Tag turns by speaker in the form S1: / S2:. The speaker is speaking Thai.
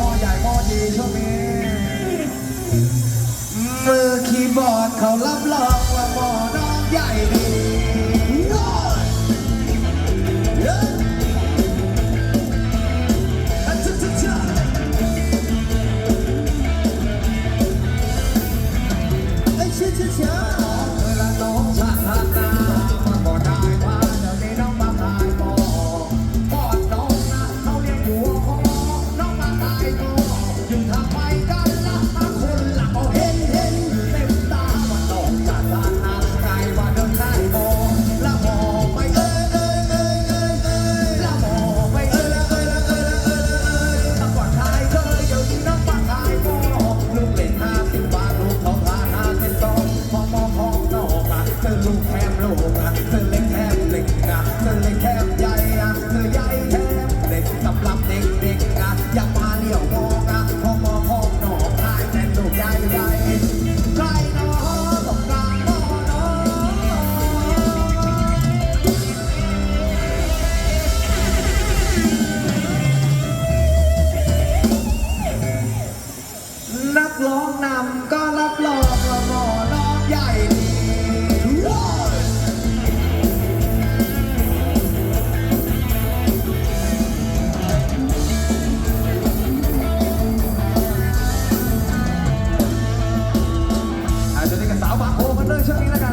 S1: มอใหญ่มอดีช่วงนี้มือคีย์บอร์ดเขาลับลองว่ามอน้องใหญ่